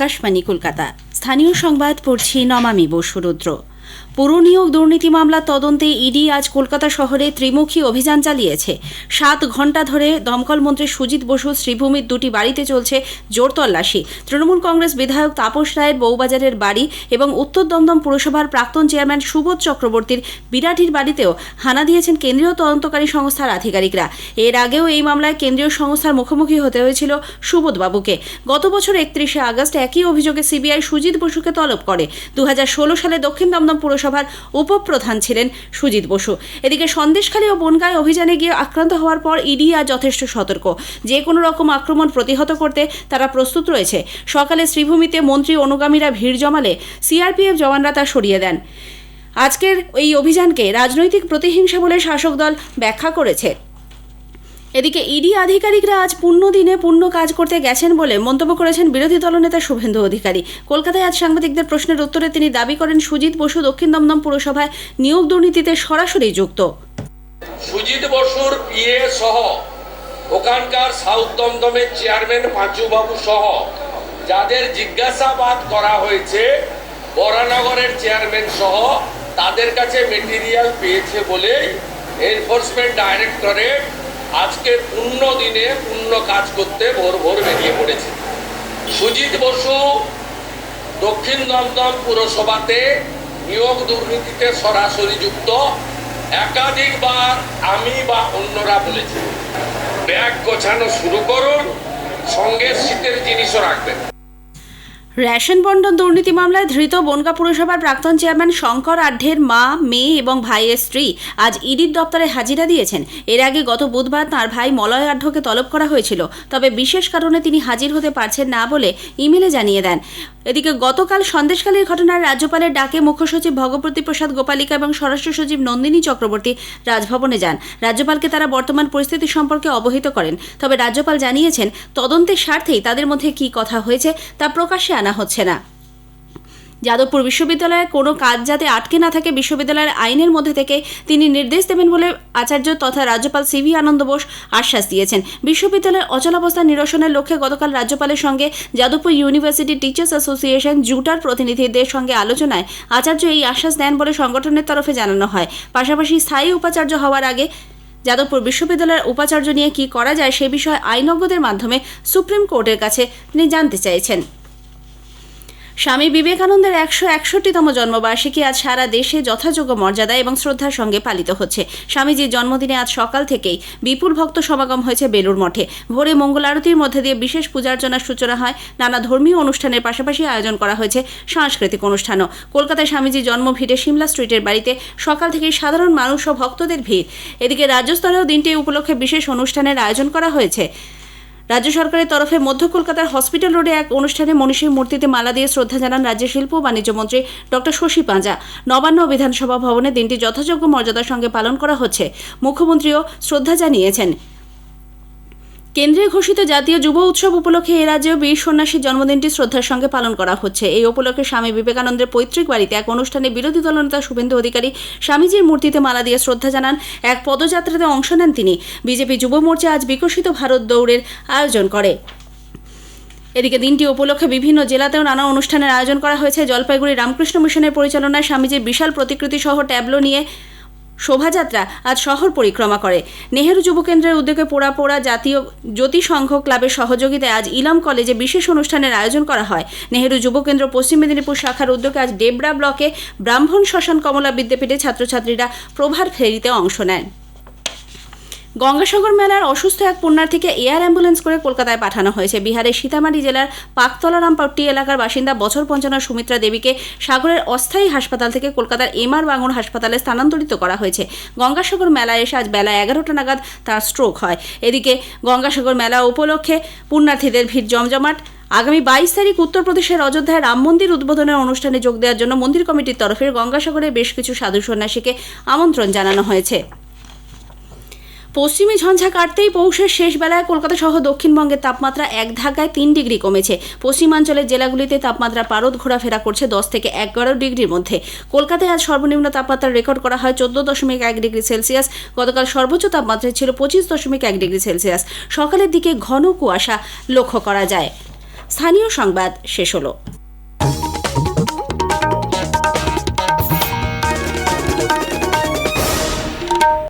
আকাশবাণী কলকাতা। স্থানীয় সংবাদ পড়ছি নমামি বসুরুদ্র পুর নিয়োগ দুর্নীতি মামলার তদন্তে ইডি আজ কলকাতা শহরে ত্রিমুখী অভিযান চালিয়েছে। সাত ঘণ্টা ধরে দমকল মন্ত্রী সুজিত বসু শ্রীভূমির দুটি বাড়িতে চলছে জোর তল্লাশি। তৃণমূল কংগ্রেস বিধায়ক তাপস রায়ের বউবাজারের বাড়ি এবং উত্তর দমদম পুরসভার প্রাক্তন চেয়ারম্যান সুবোধ চক্রবর্তীর বিরাটির বাড়িতেও হানা দিয়েছেন কেন্দ্রীয় তদন্তকারী সংস্থার আধিকারিকরা। এর আগেও এই মামলায় কেন্দ্রীয় সংস্থার মুখোমুখি হতে হয়েছিল সুবোধ বাবুকে। গত বছর একত্রিশে আগস্ট একই অভিযোগে সিবিআই সুজিত বসুকে তলব করে। দু হাজার ষোলো সালে দক্ষিণ দমদম পুরসভার উপপ্রধান ছিলেন সুজিত বসু। এদিকে সন্দেশখালী ও বনগায় অভিযানে গিয়ে আক্রান্ত হওয়ার পর ইডি আর যথেষ্ট সতর্ক। যে কোনো রকম আক্রমণ প্রতিহত করতে তারা প্রস্তুত রয়েছে। সকালে শ্রীভূমিতে মন্ত্রী অনুগামীরা ভিড় জমালে সিআরপিএফ জওয়ানরা তা সরিয়ে দেন। আজকের এই অভিযানকে রাজনৈতিক প্রতিহিংসা বলে শাসক দল ব্যাখ্যা করেছে। এদিকে ইডি আধিকারিকরা আজ পূর্ণ দিনে পূর্ণ কাজ করতে গেছেন বলে মন্তব্য করেছেন বিরোধী দলনেতা শুভেন্দু অধিকারী। কলকাতায় আজ সাংবাদিকদের প্রশ্নের উত্তরে তিনি দাবি করেন, সুজিত বসু দক্ষিণ দমদম পুরসভায় নিয়োগ দুর্নীতিতে সরাসরি যুক্ত। সুজিত বসুর পিএ সহ, ওখানকার সাউথ দমদমের চেয়ারম্যান পাঁচু বাবু সহ, যাদের জিজ্ঞাসাবাদ করা হয়েছে, বরানগরের চেয়ারম্যান সহ, তাদের কাছে মেটেরিয়াল পেয়েছে বলে এনফোর্সমেন্ট ডাইরেক্টরেট আজকে পূর্ণ দিনে পূর্ণ কাজ করতে ভোর ভোর বেরিয়ে পড়েছে। সুজিত বসু দক্ষিণ দমদম পুরসভাতে নিয়োগ দুর্নীতিতে সরাসরি যুক্ত। একাধিকবার আমি বা অন্যরা বলেছি, ব্যাগ গোছানো শুরু করুন, সঙ্গে শীতের জিনিসও রাখবেন। রেশন বন্টন দুর্নীতি মামলায় ধৃত বনগা পুরসভার প্রাক্তন চেয়ারম্যান শঙ্কর আঢ্যের মা, মেয়ে এবং ভাইয়ের স্ত্রী আজ ইডির দপ্তরে হাজিরা দিয়েছেন। এর আগে গত বুধবার তার ভাই মলয় আঢ্যকে তলব করা হয়েছিল, তবে বিশেষ কারণে তিনি হাজির হতে পারছেন না বলে ইমেলে জানিয়ে দেন। এদিকে গতকাল সন্দেশকালীর ঘটনার রাজ্যপালের ডাকে মুখ্য সচিব ভগবতী প্রসাদ গোপালিকা এবং স্বরাষ্ট্র সচিব নন্দিনী চক্রবর্তী রাজভবনে যান। রাজ্যপালকে তারা বর্তমান পরিস্থিতি সম্পর্কে অবহিত করেন। তবে রাজ্যপাল জানিয়েছেন, তদন্তের স্বার্থেই তাদের মধ্যে কি কথা হয়েছে তা প্রকাশ্যে আনা হচ্ছে না। যাদবপুর বিশ্ববিদ্যালয়ের কোনো কাজ যাতে আটকে না থাকে, বিশ্ববিদ্যালয়ের আইনের মধ্যে থেকে তিনি নির্দেশ দেবেন বলে আচার্য তথা রাজ্যপাল সিভি আনন্দ বোস আশ্বাস দিয়েছেন। বিশ্ববিদ্যালয়ের অচলাবস্থা নিরসনের লক্ষ্যে গতকাল রাজ্যপালের সঙ্গে যাদবপুর ইউনিভার্সিটি টিচার্স অ্যাসোসিয়েশন জুটার প্রতিনিধিদের সঙ্গে আলোচনায় আচার্য এই আশ্বাস দেন বলে সংগঠনের তরফে জানানো হয়। পাশাপাশি স্থায়ী উপাচার্য হওয়ার আগে যাদবপুর বিশ্ববিদ্যালয়ের উপাচার্য নিয়ে কী করা যায় সে বিষয়ে আইনজ্ঞদের মাধ্যমে সুপ্রিম কোর্টের কাছে তিনি জানতে চাইছেন। স্বামী বিবেকানন্দের একশো একষট্টিতম জন্মবার্ষিকী আজ সারা দেশে যথাযোগ্য মর্যাদা এবং শ্রদ্ধার সঙ্গে পালিত হচ্ছে। স্বামীজির জন্মদিনে আজ সকাল থেকেই বিপুল ভক্ত সমাগম হয়েছে বেলুর মঠে। ভোরে মঙ্গল আরতির মধ্যে দিয়ে বিশেষ পূজার্চনার সূচনা হয়। নানা ধর্মীয় অনুষ্ঠানের পাশাপাশি আয়োজন করা হয়েছে সাংস্কৃতিক অনুষ্ঠানও। কলকাতায় স্বামীজির জন্ম ভিটে সিমলা স্ট্রিটের বাড়িতে সকাল থেকেই সাধারণ মানুষ ও ভক্তদের ভিড়। এদিকে রাজ্যস্তরেও দিনটি উপলক্ষে বিশেষ অনুষ্ঠানের আয়োজন করা হয়েছে। রাজ্য সরকারের তরফে মধ্য কলকাতার হসপিটাল রোডে এক অনুষ্ঠানে মনীষীর মূর্তিতে মালা দিয়ে শ্রদ্ধা জানান রাজ্যের শিল্প ও বাণিজ্য মন্ত্রী ডক্টর শশী পাঁজা। নবান্ন বিধানসভা ভবনে দিনটি যথাযোগ্য মর্যাদার সঙ্গে পালন করা হচ্ছে। মুখ্যমন্ত্রীও শ্রদ্ধা জানিয়েছেন। কেন্দ্রে ঘোষিত জাতীয় যুব উৎসব উপলক্ষে এ রাজ্যেও বীর সন্ন্যাসীর জন্মদিনটি শ্রদ্ধার সঙ্গে পালন করা হচ্ছে। এই উপলক্ষে স্বামী বিবেকানন্দের পৈতৃক বাড়িতে এক অনুষ্ঠানে বিরোধী দলনেতা শুভেন্দু অধিকারী স্বামীজির মূর্তিতে মালা দিয়ে শ্রদ্ধা জানান। এক পদযাত্রাতে অংশ নেন তিনি। বিজেপি যুব মোর্চা আজ বিকশিত ভারত দৌড়ের আয়োজন করে। এদিকে দিনটি উপলক্ষে বিভিন্ন জেলাতেও নানা অনুষ্ঠানের আয়োজন করা হয়েছে। জলপাইগুড়ি রামকৃষ্ণ মিশনের পরিচালনায় স্বামীজির বিশাল প্রতিকৃতি সহ ট্যাবলো নিয়ে শোভাযাত্রা আজ শহর পরিক্রমা করে। নেহেরু যুব কেন্দ্রের উদ্যোগে পোড়া পোড়া জাতীয় জ্যোতি সংঘ ক্লাবের সহযোগিতায় আজ ইলাম কলেজে বিশেষ অনুষ্ঠানের আয়োজন করা হয়। নেহেরু যুব কেন্দ্র পশ্চিম মেদিনীপুর শাখার উদ্যোগে আজ ডেবরা ব্লকে ব্রাহ্মণ শ্মশান কমলা বিদ্যাপীঠে ছাত্রছাত্রীরা প্রভার ফেরিতে অংশ নেন। গঙ্গাসাগর মেলার অসুস্থ এক পুণ্যার্থীকে এয়ার অ্যাম্বুলেন্স করে কলকাতায় পাঠানো হয়েছে। বিহারের সীতামারি জেলার পাকতলা রামপট্টি এলাকার বাসিন্দা বছর পঞ্চান্ন সুমিত্রা দেবীকে সাগরের অস্থায়ী হাসপাতাল থেকে কলকাতার এমআর বাঙুর হাসপাতালে স্থানান্তরিত করা হয়েছে। গঙ্গাসাগর মেলায় এসে আজ বেলা এগারোটা নাগাদ তার স্ট্রোক হয়। এদিকে গঙ্গাসাগর মেলা উপলক্ষে পুণ্যার্থীদের ভিড় জমজমাট। আগামী বাইশ তারিখ উত্তরপ্রদেশের অযোধ্যায় রাম মন্দির উদ্বোধনের অনুষ্ঠানে যোগ দেওয়ার জন্য মন্দির কমিটির তরফে গঙ্গাসাগরে বেশ কিছু সাধু সন্ন্যাসীকে আমন্ত্রণ জানানো হয়েছে। পশ্চিমী ঝঞ্ঝা কাটতেই পৌষের শেষ বেলায় কলকাতা সহ দক্ষিণবঙ্গের তাপমাত্রা এক ধাক্কায় তিন ডিগ্রি কমেছে। পশ্চিমাঞ্চলের জেলাগুলিতে তাপমাত্রা পারদ ঘোরাফেরা করছে দশ থেকে এগারো ডিগ্রির মধ্যে। কলকাতায় আজ সর্বনিম্ন তাপমাত্রা রেকর্ড করা হয় চোদ্দ দশমিক এক ডিগ্রি সেলসিয়াস। গতকাল সর্বোচ্চ তাপমাত্রা ছিল পঁচিশ দশমিক এক ডিগ্রি সেলসিয়াস। সকালের দিকে ঘন কুয়াশা লক্ষ্য করা যায়। স্থানীয় সংবাদ শেষ হলো।